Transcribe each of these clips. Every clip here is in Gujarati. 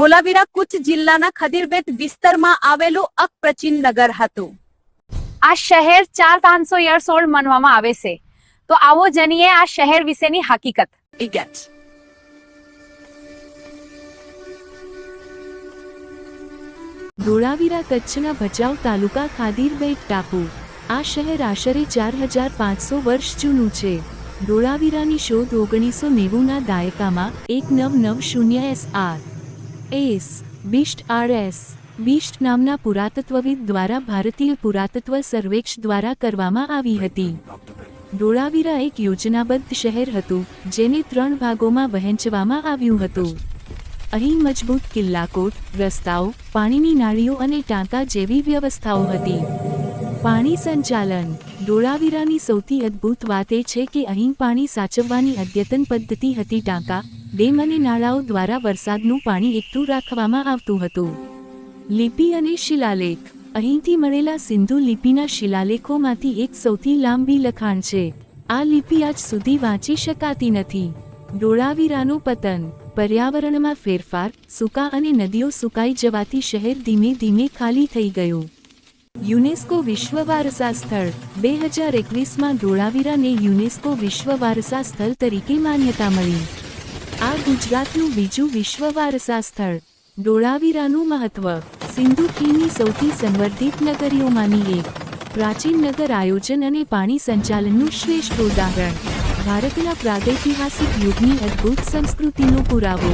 ધોલાવીરા કુચ જિલ્લાના ખદીરબેટ વિસ્તારમાં આવેલું અપ્રચીન નગર હતું. આ શહેર ચાર પાંચસો યર્સ ઓલ્ડ માનવામાં આવે છે. તો આવો જનીએ આ શહેર વિશેની હકીકત. ધોળાવીરા કચ્છના ભચાઉ તાલુકા ખાદીરબેટ ટાપુ. આ શહેર આશરે ચાર હજાર પાંચસો વર્ષ જૂનું છે. ધોળાવીરાની શોધ ઓગણીસો નેવુંના દાયકામાં એક નવ નવ શૂન્ય S R. S Bisht R S Bisht નામના પુરાતત્વવિદ દ્વારા ભારતીય પુરાતત્વ સર્વેક્ષ દ્વારા કરવામાં આવી હતી. ડોળાવીરા એક યોજનાબદ્ધ શહેર હતું, જેને ત્રણ ભાગોમાં વહેંચવામાં આવ્યું હતું. અહીં મજબૂત કિલ્લાકોટ, રસ્તાઓ, પાણીની નાળીઓ અને ટાંકા જેવી વ્યવસ્થાઓ હતી. પાણી સંચાલન. ડોળાવીરાની સૌથી અદ્ભુત વાત એ છે કે અહીં પાણી સાચવવાની અદ્યતન પદ્ધતિ હતી ટાંકા ડેમ અને નાળાઓ દ્વારા વરસાદનું પાણી એકઠું રાખવામાં આવતું હતું. લિપિ અને શિલાલેખ. અહીંથી મળેલા સિંધુ લિપિના શિલાલેખોમાંથી એક સૌથી લાંબી લખાણ છે. આ લિપિ આજ સુધી વાંચી શકાતી નથી. ડોળાવીરાનું પતન. પર્યાવરણમાં ફેરફાર, સૂકા અને નદીઓ સુકાઈ જવાથી શહેર ધીમે ધીમે ખાલી થઈ ગયું. યુનેસ્કો વિશ્વ વારસા સ્થળ. બે હજાર એકવીસમાં ધોળાવીરાને યુનેસ્કો વિશ્વ વારસા સ્થળ તરીકે માન્યતા મળી. આ ગુજરાતનું બીજું વિશ્વ વારસા સ્થળ ડોળાવીરાનું મહત્વ. સિંધુ ખીણની સૌથી સંવર્ધિત નગરીઓમાંની એક. પ્રાચીન નગર આયોજન અને પાણી સંચાલનનું શ્રેષ્ઠ ઉદાહરણ. ભારતના પ્રાગૈતિહાસિક યુગની અદ્ભુત સંસ્કૃતિનો પુરાવો.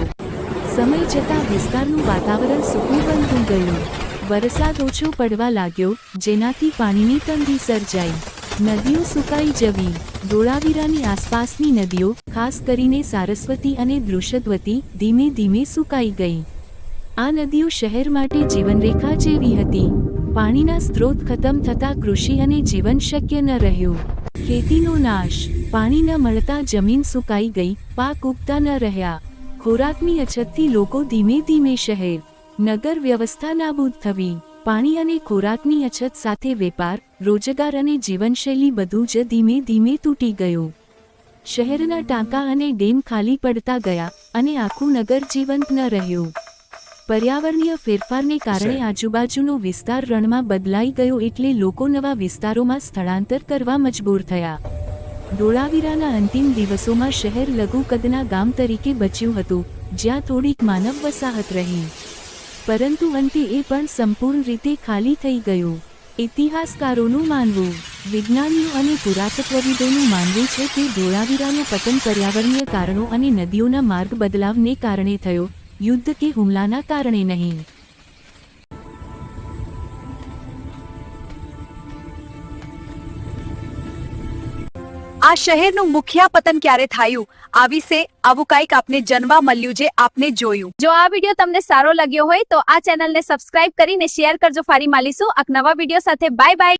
સમય જતાં વિસ્તારનું વાતાવરણ સૂકું બનતું ગયું. વરસાદ ઓછો પડવા લાગ્યો, જેનાથી પાણીની તંગી સર્જાઈ. નદીઓ સુકાઈ જવી. ધોળાવીરાની આસપાસની નદીઓ, ખાસ કરીને સારસ્વતી અને દૃષદ્વતી ધીમે ધીમે સુકાઈ ગઈ. આ નદીઓ શહેર માટે જીવનરેખા જેવી હતી. પાણીના સ્ત્રોત ખતમ થતાં કૃષિ અને જીવન શક્ય ન રહ્યું. ખેતીનો નાશ. પાણી ન મળતા જમીન સુકાઈ ગઈ, પાક ઉગતા ન રહ્યા. ખોરાકની અછતથી લોકો ધીમે ધીમે શહેર, નગર વ્યવસ્થા નાબૂદ થવી. પાણી અને ખોરાકની અછત સાથે વેપાર રોજગાર અને જીવનશૈલી બધું જ ધીમે ધીમે તૂટી ગયું. શહેરના ટાંકા અને ડેમ ખાલી પડતા ગયા અને આખું નગર જીવંત ન રહ્યું. પર્યાવરણીય ફેરફારને કારણે આજુબાજુનો વિસ્તાર રણમાં બદલાઈ ગયો એટલે લોકો નવા વિસ્તારોમાં સ્થળાંતર કરવા મજબૂર થયા. ધોળાવીરાના અંતિમ દિવસોમાં શહેર લઘુ કદના ગામ તરીકે બચ્યું હતું જ્યાં થોડીક માનવ વસાહત રહી. પરંતુ અંતે એ પણ સંપૂર્ણ રીતે ખાલી થઈ ગયું. ઇતિહાસકારોનું માનવું, વિજ્ઞાનીઓ અને પુરાતત્વવિદોનું માનવું છે કે ધોળાવીરાનું પતન પર્યાવરણીય કારણો અને નદીઓના માર્ગ બદલાવને કારણે થયો, યુદ્ધ કે હુમલાના કારણે નહીં. આ શહેરનું મુખ્ય પતન ક્યારે થયું? આ વિશે આવું કંઈક આપને જન્મવા મળ્યું જે આપને જોયું. જો આ વીડિયો તમને સારો લાગ્યો હોય તો આ ચેનલને સબસ્ક્રાઇબ કરીને શેર કરજો. ફરી માલીશું એક નવા વીડિયો સાથે. Bye bye.